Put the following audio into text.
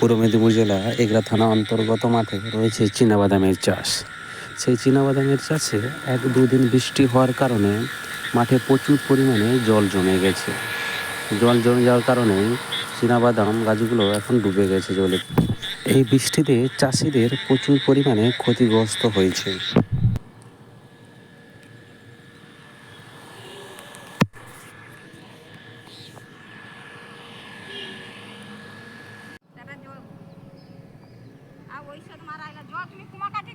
পূর্ব মেদিনীপুর জেলা এগরা থানা অন্তর্গত মাঠে রয়েছে চীনাবাদামের চাষ। সেই চীনাবাদামের চাষে এক দুদিন বৃষ্টি হওয়ার কারণে মাঠে প্রচুর পরিমাণে জল জমে গেছে। জল জমে যাওয়ার কারণে চীনাবাদাম গাছগুলো এখন ডুবে গেছে জলে। এই বৃষ্টিতে চাষিদের প্রচুর পরিমাণে ক্ষতিগ্রস্ত হয়েছে। ওই সব মারা জল তুমি কুমা কাটে